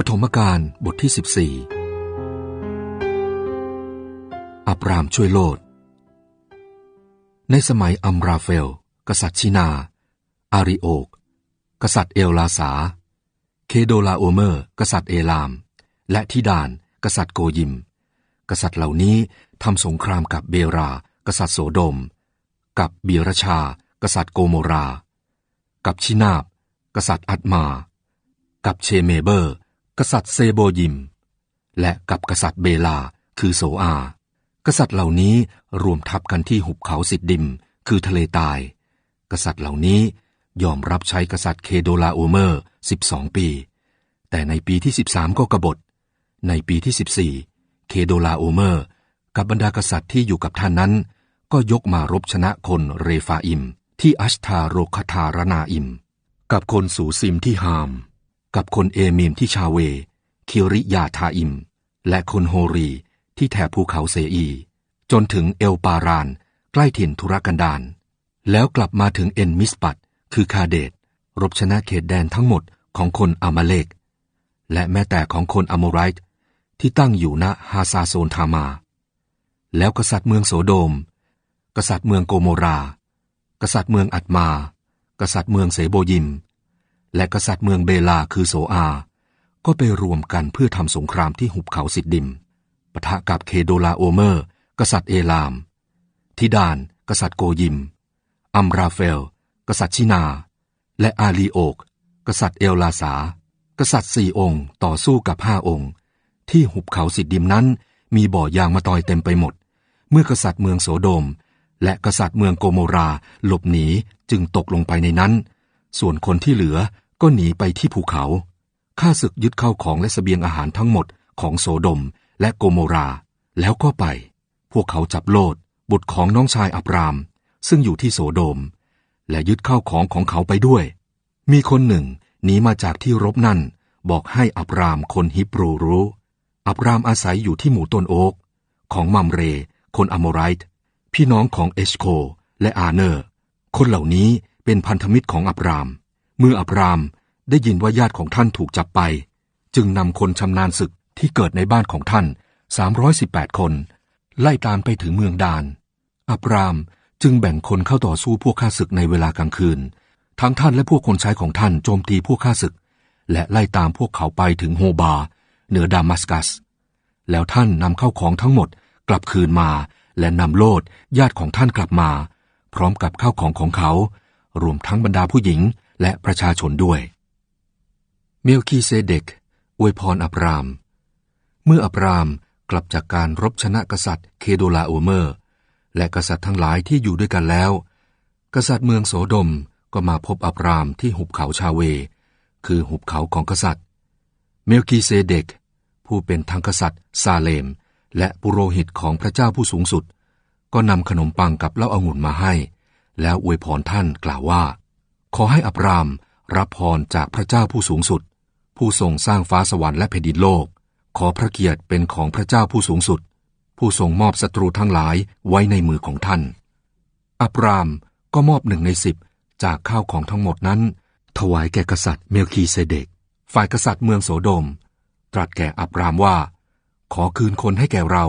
ปฐมการบทที่ 14 อับรามช่วยโลด ในสมัยอัมราเฟล กษัตริย์ชินา อาริโอก กษัตริย์เอลลาสา เคโดลาโอเมอร์ กษัตริย์เอลาม และทิดาน กษัตริย์โกยิม กษัตริย์เหล่านี้ทำสงครามกับเบรา กษัตริย์โสโดม กับเบียรชา กษัตริย์โกโมรา กับชินาบ กษัตริย์อัตมา กับเชเมเบอร์ กษัตริย์เซโบยิม และกับกษัตริย์เบลาคือโสอา กษัตริย์เหล่านี้รวมทัพกันที่หุบเขาสิดดิม คือทะเลตาย กษัตริย์เหล่านี้ยอมรับใช้กษัตริย์เคโดลาโอเมอร์ 12 ปี แต่ในปีที่ 13 ก็กบฏ ในปีที่ 14 เคโดลาโอเมอร์ กับบรรดากษัตริย์ที่อยู่กับท่านนั้น ก็ยกมารบชนะคนเรฟาอิม ที่อัชทาโรคทารนาอิม กับคนสูซิมที่ฮาม กับคนเอมีมที่ชาเว คิริยาทาอิม และคนโฮรีที่แถบภูเขาเซอี จนถึงเอลปาราน ใกล้ถิ่นทุรกันดารแล้วกลับมาถึงเอ็นมิสปัตคือคาเดต รบชนะเขตแดนทั้งหมดของคนอามาเลก และแม้แต่ของคนอโมไรต์ที่ตั้งอยู่ณฮาซาโซนทามา แล้วกษัตริย์เมืองโสโดม กษัตริย์เมืองโกโมรา กษัตริย์เมืองอัตมา กษัตริย์เมืองเสโบยิม และกษัตริย์เมืองเบลาคือโสอา ก็ไปรวมกันเพื่อทำสงครามที่หุบเขาสิดดิมปะทะกับเคโดลาโอเมอร์ กษัตริย์เอลาม ทิดาน กษัตริย์โกยิม อัมราเฟล กษัตริย์ชินา และอาลีโอก กษัตริย์เอลลาสา กษัตริย์สี่องค์ ต่อสู้กับห้าองค์ ที่หุบเขาสิดดิมนั้นมีบ่อยางมาตอยเต็มไปหมด เมื่อกษัตริย์เมืองโสโดม และกษัตริย์เมืองโกโมราหลบหนีจึงตกลงไปในนั้น ส่วนคนที่เหลือ ก็หนีไปที่ภูเขาข้าศึกยึดเข้าของและสเสบียงอาหารทั้งหมดของโสดมและโกโมรา แล้วก็ไป พวกเขาจับโลดบุตรของน้องชายอับราม ซึ่งอยู่ที่โสโดม และยึดเข้าของของเขาไปด้วย มีคนหนึ่งหนีมาจากที่รบนั่น บอกให้อับรามคนฮิบรูรู้ อับรามอาศัยอยู่ที่หมู่ต้นโอ๊ก ของมัมเร คนอโมไรต์พี่น้องของเอชโคและอาเนอร์ คนเหล่านี้เป็นพันธมิตรของอับราม เมื่ออับรามได้ยินว่าญาติของท่านถูกจับไป จึงนำคนชำนาญศึกที่เกิดในบ้านของท่าน 318 คน ไล่ตามไปถึงเมืองดาน อับรามจึงแบ่งคนเข้าต่อสู้พวกข้าศึกในเวลากลางคืน ทั้งท่านและพวกคนใช้ของท่านโจมตีพวกข้าศึก และไล่ตามพวกเขาไปถึงโฮบา เหนือดามัสกัส แล้วท่านนำเข้าของทั้งหมดกลับคืนมา และนำโลดญาติของท่านกลับมา พร้อมกับข้าวของของเขา รวมทั้งบรรดาผู้หญิง และประชาชนด้วย เมลคีเซเดกอวยพรอับราม เมื่ออับรามกลับจากการรบชนะกษัตริย์เคโดลาโอเมอร์ และกษัตริย์ทั้งหลายที่อยู่ด้วยกันแล้ว กษัตริย์เมืองโสดมก็มาพบอับรามที่หุบเขาชาเว คือหุบเขาของกษัตริย์ เมลคีเซเดกผู้เป็นทั้งกษัตริย์ซาเลม และปุโรหิตของพระเจ้าผู้สูงสุด ก็นำขนมปังกับเหล้าอางุ่นมาให้ แล้วอวยพรท่านกล่าวว่า ขอให้อับราม รับพรจากพระเจ้าผู้สูงสุด ผู้ทรงสร้างฟ้าสวรรค์และแผ่นดินโลก ขอพระเกียรติเป็นของพระเจ้าผู้สูงสุด ผู้ทรงมอบศัตรูทั้งหลายไว้ในมือของท่าน อับรามก็มอบหนึ่งในสิบจากข้าวของทั้งหมดนั้น ถวายแก่กษัตริย์เมลคีเซเดก ฝ่ายกษัตริย์เมืองโสโดม ตรัสแก่อับรามว่า ขอคืนคนให้แก่เรา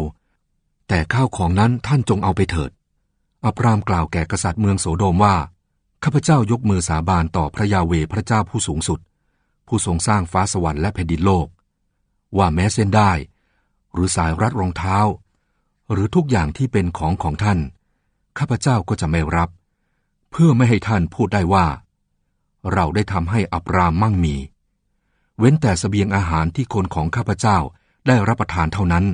แต่ข้าวของนั้นท่านจงเอาไปเถิด อับรามกล่าวแก่กษัตริย์เมืองโสโดมว่า ข้าพเจ้ายกมือสาบานต่อพระยาเวพระเจ้าผู้สูงสุด ผู้ทรงสร้างฟ้าสวรรค์และแผ่นดินโลก ว่าแม้เส้นได้ หรือสายรัดรองเท้า หรือทุกอย่างที่เป็นของของท่าน ข้าพเจ้าก็จะไม่รับ เพื่อไม่ให้ท่านพูดได้ว่า เราได้ทำให้อับรามมั่งมี เว้นแต่สเสบียงอาหารที่คนของข้าพเจ้าได้รับประทานเท่านั้น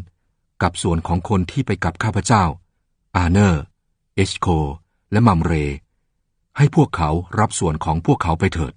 กับส่วนของคนที่ไปกับข้าพเจ้า อาเนอร์ เอชโค และมัมเร ให้พวกเขารับส่วนของพวกเขาไปเถิด